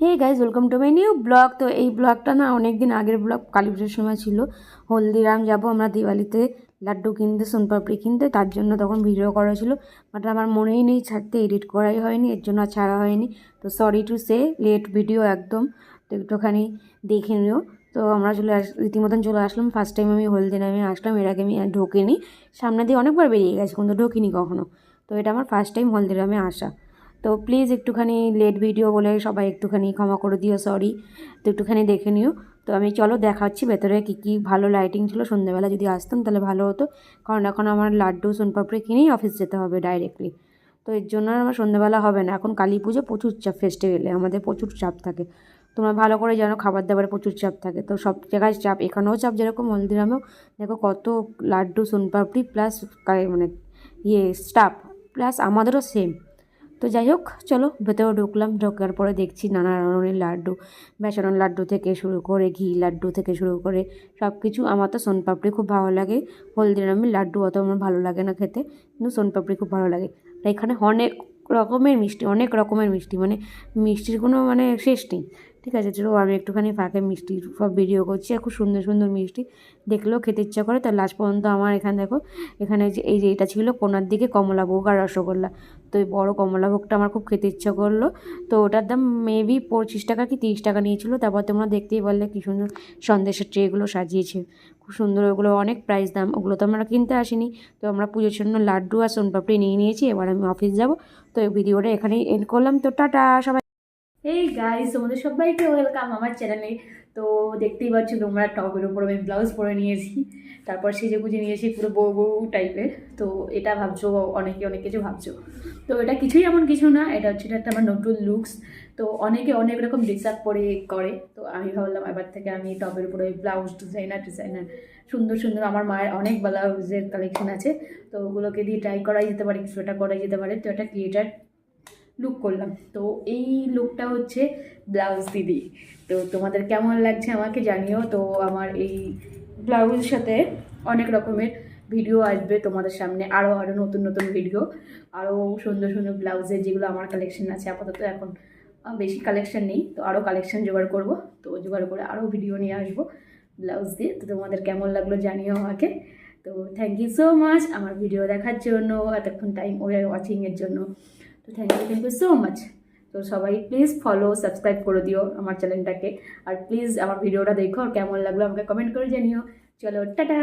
Hey guys welcome to my new blog তো এই ব্লগটা না অনেক দিন আগের ব্লগ কালী পুজোর সময় ছিল। হলদিরাম যাব আমরা দিওয়ালিতে, লাড্ডু কিনতে, সোনপাপড়ি কিনতে, তার জন্য তখন ভিডিও করা ছিল। বাট আমার মনেই নেই ছাড়তে এডিট করাই হয়নি, এর জন্য ছাড়া হয়নি। তো sorry to say late video একদম। তো একটুখানি দেখে নিও। তো আমরা চলে আস, রীতিমতন চলে আসলাম। ফার্স্ট টাইম আমি হলদিরামে আসলাম, এর আগে আমি ঢোকিনি। সামনে দিয়ে অনেকবার বেরিয়ে গেছি, কিন্তু ঢোকিনি কখনো। তো এটা আমার ফার্স্ট টাইম হলদিরামে আসা। তো প্লিজ একটুখানি লেট ভিডিও বলে সবাই একটুখানি ক্ষমা করে দিও সরি তো একটুখানি দেখে নিও। তো আমি চলো দেখাচ্ছি ভেতরে কী কী ভালো লাইটিং ছিল। সন্ধ্যেবেলা যদি আসতাম তাহলে ভালো হতো। কারণ এখন আমার লাড্ডু, সোনপাপড়ি কিনেই অফিস যেতে হবে ডাইরেক্টলি তো এর জন্য আমার সন্ধ্যেবেলা হবে না। এখন কালী পুজো প্রচুর চাপ ফেস্টিভ্যালে আমাদের প্রচুর চাপ থাকে। তোমরা ভালো করে জানো খাবার দাবারে প্রচুর চাপ থাকে। তো সব জায়গায় চাপ, এখানেও চাপ যেরকম হলদিরামেও দেখো কত লাড্ডু, সোনপাপড়ি প্লাস মানে ইয়ে স্টাফ প্লাস আমাদেরও সেম তো যাই হোক, চলো ভেতরে ঢুকলাম, ঢোকার পরে দেখছি নানা ধরনের লাড্ডু। বেসনের লাড্ডু থেকে শুরু করে, ঘি লাড্ডু থেকে শুরু করে সব কিছু আমার তো সোনপাপড়ি খুব ভালো লাগে। হলদিরামের লাড্ডু অত আমার ভালো লাগে না খেতে, কিন্তু সোনপাপড়ি খুব ভালো লাগে। এখানে অনেক রকমের মিষ্টি, অনেক রকমের মিষ্টি মানে মিষ্টির কোনো মানে শেষ নেই। ঠিক আছে, চলো আমি একটুখানি ফাঁকে মিষ্টি সব ভিডিও করছি। আর খুব সুন্দর সুন্দর মিষ্টি, দেখলেও খেতে ইচ্ছা করে। তার লাস্ট পর্যন্ত আমার এখানে দেখো, এখানে যে এই যে এটা ছিল কোনার দিকে কমলাভোগ আর রসগোল্লা। তো এই বড়ো কমলাভোগটা আমার খুব খেতে ইচ্ছা করল। তো ওটার দাম মেবি পঁচিশ টাকা কি তিরিশ টাকা নিয়েছিল, তারপর তোমরা দেখতেই পারলে কী সুন্দর সন্দেশের ট্রেগুলো সাজিয়েছে। খুব সুন্দর ওগুলো অনেক প্রাইস দাম, ওগুলো তো আমরা কিনতে আসিনি। তো আমরা পুজোর জন্য লাড্ডু আর সোনপাপড়ি নিয়ে নিয়েছি, এবার আমি অফিস যাব। তো ভিডিওটা এখানেই এন্ড করলাম। তো টাটা, সবাই এই গাইস তোমাদের সবাইকে ওয়েলকাম আমার চ্যানেলে তো দেখতেই পাচ্ছ তোমরা টপের উপর আমি ব্লাউজ পরে নিয়েছি। তারপর সেজে গুজে নিয়েছি পুরো বউ বউ টাইপের তো এটা ভাবছ, অনেকে অনেক কিছু ভাবছ। তো এটা কিছুই এমন কিছু না, এটা হচ্ছে একটা আমার নতুন লুকস তো অনেকে অনেক রকম ডিসার্ভ পরে করে। তো আমি ভাবলাম এবার থেকে আমি টপের উপরে ওই ব্লাউজ ডিজাইনার ডিজাইনার সুন্দর সুন্দর আমার মায়ের অনেক ব্লাউজের কালেকশন আছে। তো ওগুলোকে দিয়ে ট্রাই করাই যেতে পারে কিছু কিছুটা করাই যেতে পারে। তো এটা ক্রিয়েটার লুক করলাম। তো এই লুকটা হচ্ছে ব্লাউজ দিদি। তো তোমাদের কেমন লাগছে আমাকে জানিও। তো আমার এই ব্লাউজের সাথে অনেক রকমের ভিডিও আসবে তোমাদের সামনে। আরও আরও নতুন নতুন ভিডিও আরও সুন্দর সুন্দর ব্লাউজের যেগুলো আমার কালেকশন আছে, আপাতত এখন বেশি কালেকশন নেই। তো আরও কালেকশন জোগাড় করব। তো জোগাড় করে আরও ভিডিও নিয়ে আসব ব্লাউজ দিয়ে। তো তোমাদের কেমন লাগল জানিও আমাকে। তো থ্যাংক ইউ সো মাচ আমার ভিডিও দেখার জন্য। এতক্ষণ টাইম ওয়াচিংয়ের জন্য। তো thank you thank you so much তো সবাই প্লিজ ফলো সাবস্ক্রাইব করে দিও আমার চ্যানেলটাকে আর প্লিজ আমার ভিডিওটা দেখো কেমন লাগল আমাকে কমেন্ট করে জানিও। চলো, টাটা!